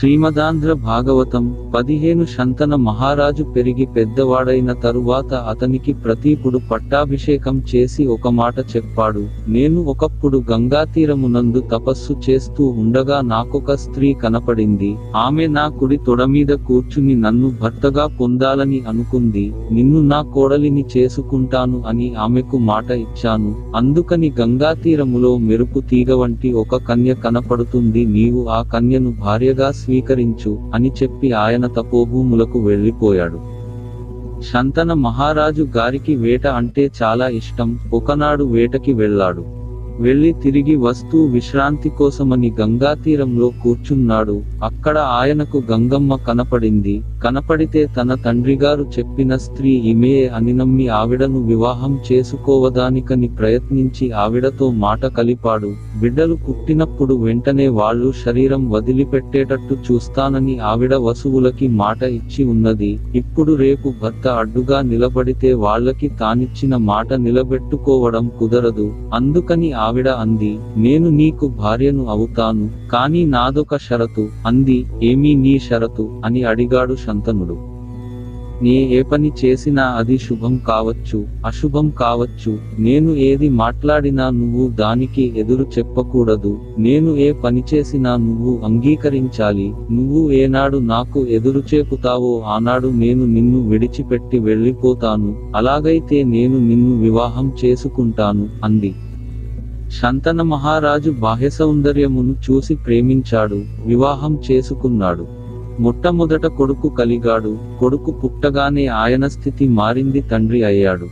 శ్రీమదాంధ్ర భాగవతం పదిహేను శంతన మహారాజు పెరిగి పెద్దవాడైన తరువాత అతనికి ప్రతీపుడు పట్టాభిషేకం చేసి ఒక మాట చెప్పాడు. నేను ఒకప్పుడు గంగాతీరమునందు తపస్సు చేస్తూ ఉండగా నాకొక స్త్రీ కనపడింది. ఆమె నా కుడి తొడమీద కూర్చుని నన్ను భర్తగా పొందాలని అనుకుంది. నిన్ను నా కోడలిని చేసుకుంటాను అని ఆమెకు మాట ఇచ్చాను. అందుకని గంగా తీరములో మెరుపు తీగ వంటి ఒక కన్య కనపడుతుంది. నీవు ఆ కన్యను భార్యగా స్వీకరించు అని చెప్పి ఆయన తపోభూములకు వెళ్ళిపోయాడు. శంతన మహారాజు గారికి వేట అంటే చాలా ఇష్టం ఒకనాడు వేటకి వెళ్ళాడు. వెళ్ళి తిరిగి వస్తూ విశ్రాంతి కోసమని గంగా తీరంలో కూర్చున్నాడు. అక్కడ ఆయనకు గంగమ్మ కనపడింది. కనపడితే తన తండ్రిగారు చెప్పిన స్త్రీ ఈమెయే అని నమ్మి ఆవిడను వివాహం చేసుకోవదానికని ప్రయత్నించి ఆవిడతో మాట కలిపాడు. బిడ్డలు పుట్టినప్పుడు వెంటనే వాళ్ళు శరీరం వదిలిపెట్టేటట్టు చూస్తానని ఆవిడ వసువులకి మాట ఇచ్చి ఉన్నది. ఇప్పుడు రేపు భర్త అడ్డుగా నిలబడితే వాళ్ళకి తానిచ్చిన మాట నిలబెట్టుకోవడం కుదరదు. అందుకని ఆవిడ అంది నేను నీకు భార్యను అవుతాను కానీ నాదొక షరతు. అంది ఏమీ నీ షరతు? అని అడిగాడు శంతనుడు. నే ఏ పని చేసినా అది శుభం కావచ్చు అశుభం కావచ్చు నేను ఏది మాట్లాడినా నువ్వు దానికి ఎదురు చెప్పకూడదు నేను ఏ పని చేసినా నువ్వు అంగీకరించాలి నువ్వు ఏనాడు నాకు ఎదురు చేపుతావో ఆనాడు నేను నిన్ను విడిచిపెట్టి వెళ్ళిపోతాను అలాగైతే నేను నిన్ను వివాహం చేసుకుంటాను అంది. శంతన మహారాజు బాహ్య సౌందర్యమును చూసి ప్రేమించాడు వివాహం చేసుకున్నాడు. మొట్టమొదట కొడుకు కలిగాడు కొడుకు పుట్టగానే ఆయన స్థితి మారింది తండ్రి అయ్యాడు.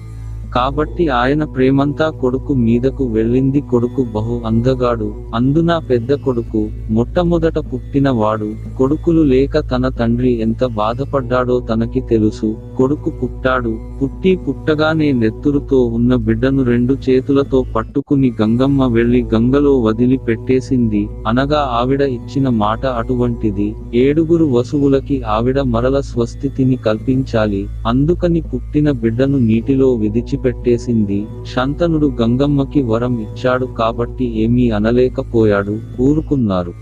కాబట్టి ఆయన ప్రేమంతా కొడుకు మీదకు వెళ్ళింది కొడుకు బహు అందగాడు అందున పెద్ద కొడుకు మొట్టమొదట పుట్టిన వాడు కొడుకులు లేక తన తండ్రి ఎంత బాధపడ్డాడో తనకి తెలుసు కొడుకు పుట్టాడు పుట్టి పుట్టగానే నెత్తురుతో ఉన్న బిడ్డను రెండు చేతులతో పట్టుకుని గంగమ్మ వెళ్ళి గంగలో వదిలి పెట్టేసింది. అనగా ఆవిడ ఇచ్చిన మాట అటువంటిది. ఏడుగురు వసువులకి ఆవిడ మరల స్వస్థితిని కల్పించాలి. అందుకని పుట్టిన బిడ్డను నీటిలో విదిచిపెట్టేసింది. శంతనుడు గంగమ్మకి వరం ఇచ్చాడు కాబట్టి ఏమీ అనలేకపోయాడు. ఊరుకున్నారు.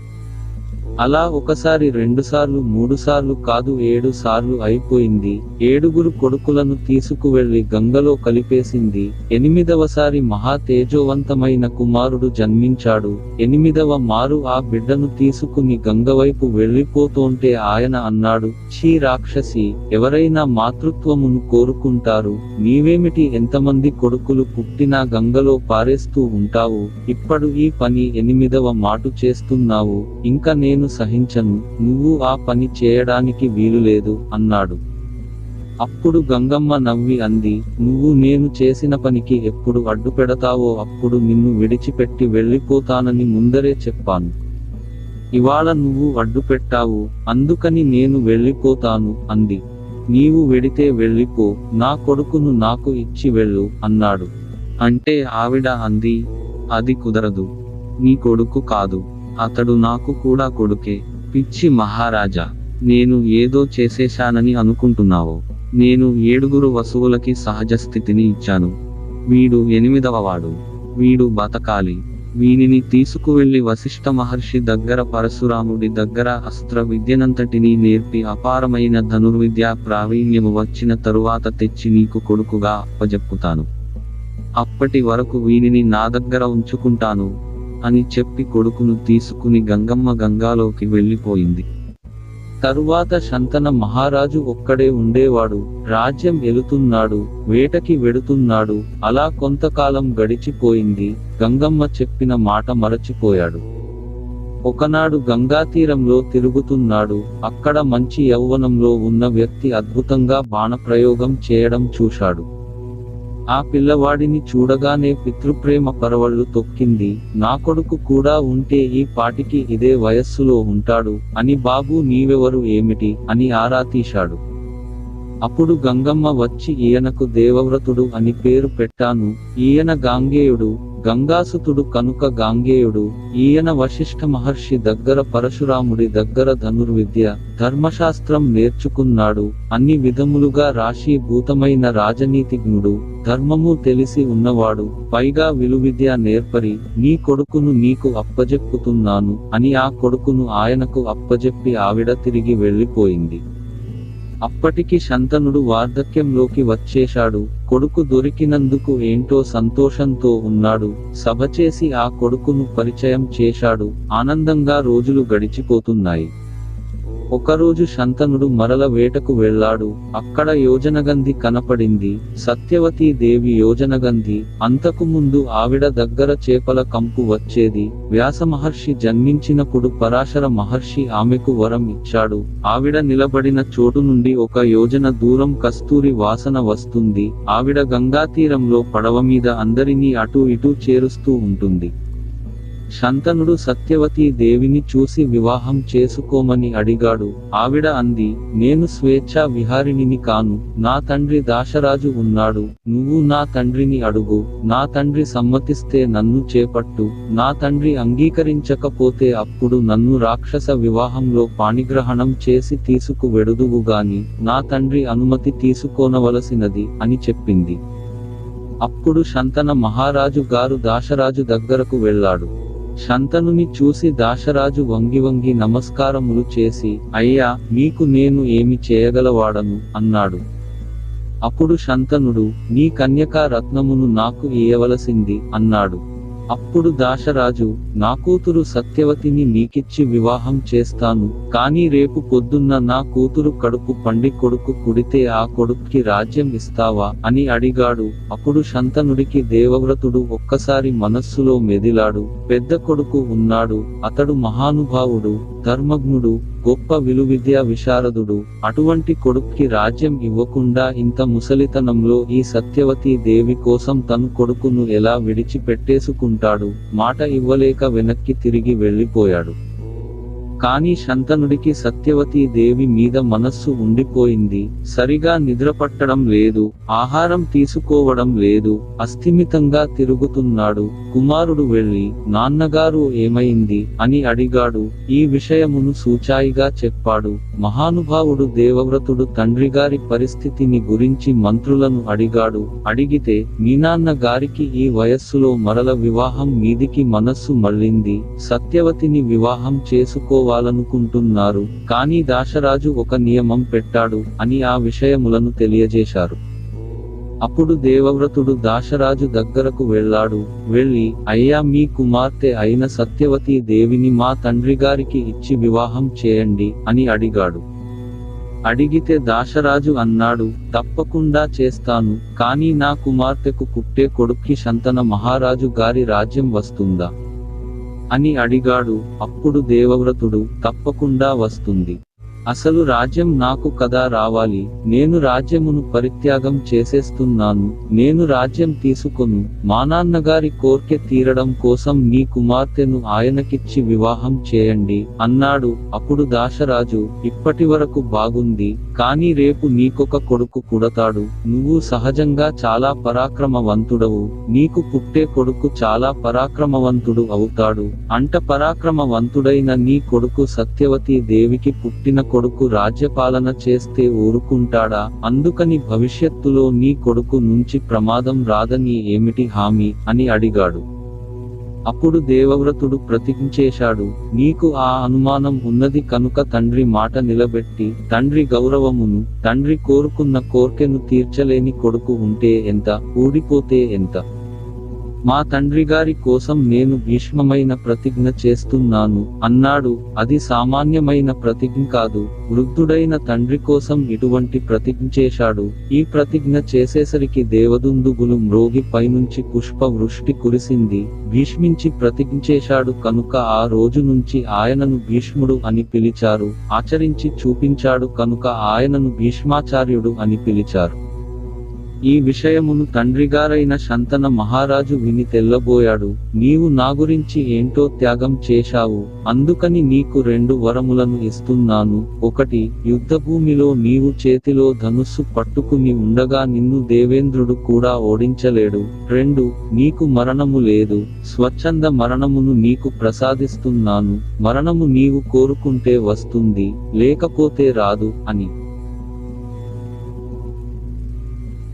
అలా ఒకసారి రెండుసార్లు మూడుసార్లు కాదు ఏడు సార్లు అయిపోయింది. ఏడుగురు కొడుకులను తీసుకువెళ్ళి గంగలో కలిపేసింది. ఎనిమిదవసారి మహా తేజోవంతమైన కుమారుడు జన్మించాడు. ఎనిమిదవ మారు ఆ బిడ్డను తీసుకుని గంగవైపు వెళ్ళిపోతోంటే ఆయన అన్నాడు ఛీ రాక్షసి ఎవరైనా మాతృత్వమును కోరుకుంటారు. నీవేమిటి ఎంతమంది కొడుకులు పుట్టినా గంగలో పారేస్తూ ఉంటావు? ఇప్పుడు ఈ పని ఎనిమిదవ మాటు చేస్తున్నావు. ఇంకా నేను సహించను నువ్వు ఆ పని చేయడానికి వీలులేదు అన్నాడు. అప్పుడు గంగమ్మ నవ్వి అంది నువ్వు నేను చేసిన పనికి ఎప్పుడు అడ్డు పెడతావో అప్పుడు నిన్ను విడిచిపెట్టి వెళ్ళిపోతానని ముందరే చెప్పాను. ఇవాళ నువ్వు అడ్డు పెట్టావు అందుకని నేను వెళ్ళిపోతాను అంది. నీవు వెడితే వెళ్ళిపో నా కొడుకును నాకు ఇచ్చి వెళ్ళు అన్నాడు. అంటే ఆవిడ అంది అది కుదరదు. నీ కొడుకు కాదు. అతడు నాకు కూడా కొడుకే. పిచ్చి మహారాజా నేను ఏదో చేసేశానని అనుకుంటున్నావో. నేను ఏడుగురు వసువులకి సహజ స్థితిని ఇచ్చాను. వీడు ఎనిమిదవ వాడు. వీడు బతకాలి. వీనిని తీసుకువెళ్ళి వశిష్ఠ మహర్షి దగ్గర పరశురాముడి దగ్గర అస్త్ర విద్యనంతటినీ నేర్పి అపారమైన ధనుర్విద్యా ప్రావీణ్యము వచ్చిన తరువాత తెచ్చి నీకు కొడుకుగా అప్పజెప్పుతాను. అప్పటి వరకు వీనిని నా దగ్గర ఉంచుకుంటాను. అని చెప్పి కొడుకును తీసుకుని గంగమ్మ గంగాలోకి వెళ్ళిపోయింది. తరువాత శంతన మహారాజు ఒక్కడే ఉండేవాడు రాజ్యం ఎలుతున్నాడు వేటకి వెడుతున్నాడు అలా కొంతకాలం గడిచిపోయింది గంగమ్మ చెప్పిన మాట మరచిపోయాడు. ఒకనాడు గంగా తీరంలో తిరుగుతున్నాడు అక్కడ మంచి యౌవనంలో ఉన్న వ్యక్తి అద్భుతంగా బాణప్రయోగం చేయడం చూశాడు. ఆ పిల్లవాడిని చూడగానే పితృప్రేమ పరవళ్ళు తొక్కింది. నా కొడుకు కూడా ఉంటే ఈ పాటికి ఇదే వయస్సులో ఉంటాడు. అని బాబు నీవెవరు ఏమిటి? అని ఆరా తీశాడు. అప్పుడు గంగమ్మ వచ్చి ఈయనకు దేవవ్రతుడు అని పేరు పెట్టాను. ఈయన గాంగేయుడు గంగాసుతుడు కనుక గాంగేయుడు ఈయన వశిష్ఠ మహర్షి దగ్గర పరశురాముడి దగ్గర ధనుర్విద్య ధర్మశాస్త్రం నేర్చుకున్నాడు అన్ని విధములుగా రాశీభూతమైన రాజనీతిజ్ఞుడు ధర్మము తెలిసి ఉన్నవాడు పైగా విలువిద్య నేర్పరి నీ కొడుకును నీకు అప్పజెప్పుతున్నాను అని ఆ కొడుకును ఆయనకు అప్పజెప్పి ఆవిడ తిరిగి వెళ్ళిపోయింది. అప్పటికి శంతనుడు వార్ధక్యంలోకి వచ్చేశాడు. కొడుకు దొరికినందుకు ఏంటో సంతోషంతో ఉన్నాడు. సభ చేసి ఆ కొడుకును పరిచయం చేశాడు. ఆనందంగా రోజులు గడిచిపోతున్నాయి. ఒకరోజు శంతనుడు మరల వేటకు వెళ్ళాడు. అక్కడ యోజనగంధి కనపడింది. సత్యవతీ దేవి యోజనగంధి. అంతకు ముందు ఆవిడ దగ్గర చేపల కంపు వచ్చేది. వ్యాస మహర్షి జన్మించినప్పుడు పరాశర మహర్షి ఆమెకు వరం ఇచ్చాడు. ఆవిడ నిలబడిన చోటు నుండి ఒక యోజన దూరం కస్తూరి వాసన వస్తుంది. ఆవిడ గంగా తీరంలో పడవ మీద అందరినీ అటూ ఇటూ చేరుస్తూ ఉంటుంది. శంతనుడు సత్యవతీ దేవిని చూసి వివాహం చేసుకోమని అడిగాడు. ఆవిడ అంది నేను స్వేచ్ఛా విహారిణిని కాను. నా తండ్రి దాశరాజు ఉన్నాడు. నువ్వు నా తండ్రిని అడుగు. నా తండ్రి సమ్మతిస్తే నన్ను చేపట్టు. నా తండ్రి అంగీకరించకపోతే అప్పుడు నన్ను రాక్షస వివాహంలో పాణిగ్రహణం చేసి తీసుకు వెడుదువుగాని నా తండ్రి అనుమతి తీసుకోనవలసినది అని చెప్పింది. అప్పుడు శంతన మహారాజు గారు దాశరాజు దగ్గరకు వెళ్ళాడు. శంతనుని చూసి దాశరాజు వంగి వంగి నమస్కారములు చేసి అయ్యా మీకు నేను ఏమి చేయగలవాడను? అన్నాడు. అప్పుడు శంతనుడు నీ కన్యకా రత్నమును నాకు ఇయ్యవలసింది అన్నాడు. అప్పుడు దాశరాజు నా కూతురు సత్యవతిని నీకిచ్చి వివాహం చేస్తాను కానీ రేపు పొద్దున్న నా కూతురు కడుపు పండి కొడుకు కుడితే ఆ కొడుక్కి రాజ్యం ఇస్తావా అని అడిగాడు. అప్పుడు శంతనుడికి దేవవ్రతుడు ఒక్కసారి మనస్సులో మెదిలాడు. పెద్ద కొడుకు ఉన్నాడు. అతడు మహానుభావుడు ధర్మజ్ఞుడు గొప్ప విలువిద్యా విశారదుడు అటువంటి కొడుక్కి రాజ్యం ఇవ్వకుండా ఇంత ముసలితనంలో ఈ సత్యవతీ దేవి కోసం తను కొడుకును ఎలా విడిచిపెట్టేసుకుంటాడు? మాట ఇవ్వలేక వెనక్కి తిరిగి వెళ్ళిపోయాడు. కాని శంతనుడికి సత్యవతీ దేవి మీద మనస్సు ఉండిపోయింది. సరిగా నిద్రపట్టడం లేదు ఆహారం తీసుకోవడం లేదు అస్థిమితంగా తిరుగుతున్నాడు. కుమారుడు వెళ్ళి నాన్నగారు ఏమైంది? అని అడిగాడు. ఈ విషయమును సూచాయిగా చెప్పాడు. మహానుభావుడు దేవవ్రతుడు తండ్రిగారి పరిస్థితిని గురించి మంత్రులను అడిగాడు. అడిగితే మీనాన్న గారికి ఈ వయస్సులో మరల వివాహం మీదికి మనస్సు మళ్ళింది. సత్యవతిని వివాహం చేసుకోవాలనుకుంటున్నారు. కానీ దాశరాజు ఒక నియమం పెట్టాడు అని ఆ విషయములను తెలియజేశారు. అప్పుడు దేవవ్రతుడు దాశరాజు దగ్గరకు వెళ్ళాడు. వెళ్ళి అయ్యా మీ కుమార్తె అయిన సత్యవతీ దేవిని మా తండ్రిగారికి ఇచ్చి వివాహం చేయండి అని అడిగాడు. అడిగితే దాశరాజు అన్నాడు తప్పకుండా చేస్తాను కానీ నా కుమార్తెకు పుట్టే కొడుక్కి శంతన మహారాజు గారి రాజ్యం వస్తుందా? అని అడిగాడు. అప్పుడు దేవవ్రతుడు తప్పకుండా వస్తుంది. అసలు రాజ్యం నాకు కదా రావాలి నేను రాజ్యమును పరిత్యాగం చేసేస్తున్నాను నేను రాజ్యం తీసుకొను మా నాన్నగారి కోర్కె తీరడం కోసం నీ కుమార్తెను ఆయనకిచ్చి వివాహం చేయండి అన్నాడు. అప్పుడు దాశరాజు ఇప్పటి వరకు బాగుంది కానీ రేపు నీకొక కొడుకు పుడతాడు నువ్వు సహజంగా చాలా పరాక్రమవంతుడవు నీకు పుట్టే కొడుకు చాలా పరాక్రమవంతుడు అవుతాడు అంట పరాక్రమవంతుడైన నీ కొడుకు సత్యవతీ దేవికి పుట్టిన కొడుకు రాజ్యపాలన చేస్తే ఊరుకుంటాడా? అందుకని భవిష్యత్తులో నీ కొడుకు నుంచి ప్రమాదం రాదని ఏమిటి హామీ? అని అడిగాడు. అప్పుడు దేవవ్రతుడు ప్రతిజ్ఞేశాడు నీకు ఆ అనుమానం ఉన్నది కనుక తండ్రి మాట నిలబెట్టి తండ్రి గౌరవమును తండ్రి కోరుకున్న కోర్కెను తీర్చలేని కొడుకు ఉంటే ఎంత? ఊడిపోతే ఎంత? మా తండ్రిగారి కోసం నేను భీష్మమైన ప్రతిజ్ఞ చేస్తున్నాను. అన్నాడు. అది సామాన్యమైన ప్రతిజ్ఞ కాదు. వృద్ధుడైన తండ్రి కోసం ఇటువంటి ప్రతిజ్ఞ చేశాడు. ఈ ప్రతిజ్ఞ చేసేసరికి దేవదుందుగులు మ్రోగి పైనుంచి పుష్ప వృష్టి కురిసింది. భీష్మించి ప్రతిజ్ఞ చేశాడు కనుక ఆ రోజు నుంచి ఆయనను భీష్ముడు అని పిలిచారు. ఆచరించి చూపించాడు కనుక ఆయనను భీష్మాచార్యుడు అని పిలిచారు. ఈ విషయమును తండ్రిగారైన శంతన మహారాజు విని తెల్లబోయాడు. నీవు నా గురించి ఏంటో త్యాగం చేశావు. అందుకని నీకు రెండు వరములను ఇస్తున్నాను. ఒకటి యుద్ధభూమిలో నీవు చేతిలో ధనుస్సు పట్టుకుని ఉండగా నిన్ను దేవేంద్రుడు కూడా ఓడించలేడు. రెండు నీకు మరణము లేదు. స్వచ్ఛంద మరణమును నీకు ప్రసాదిస్తున్నాను. మరణము నీవు కోరుకుంటే వస్తుంది లేకపోతే రాదు అని.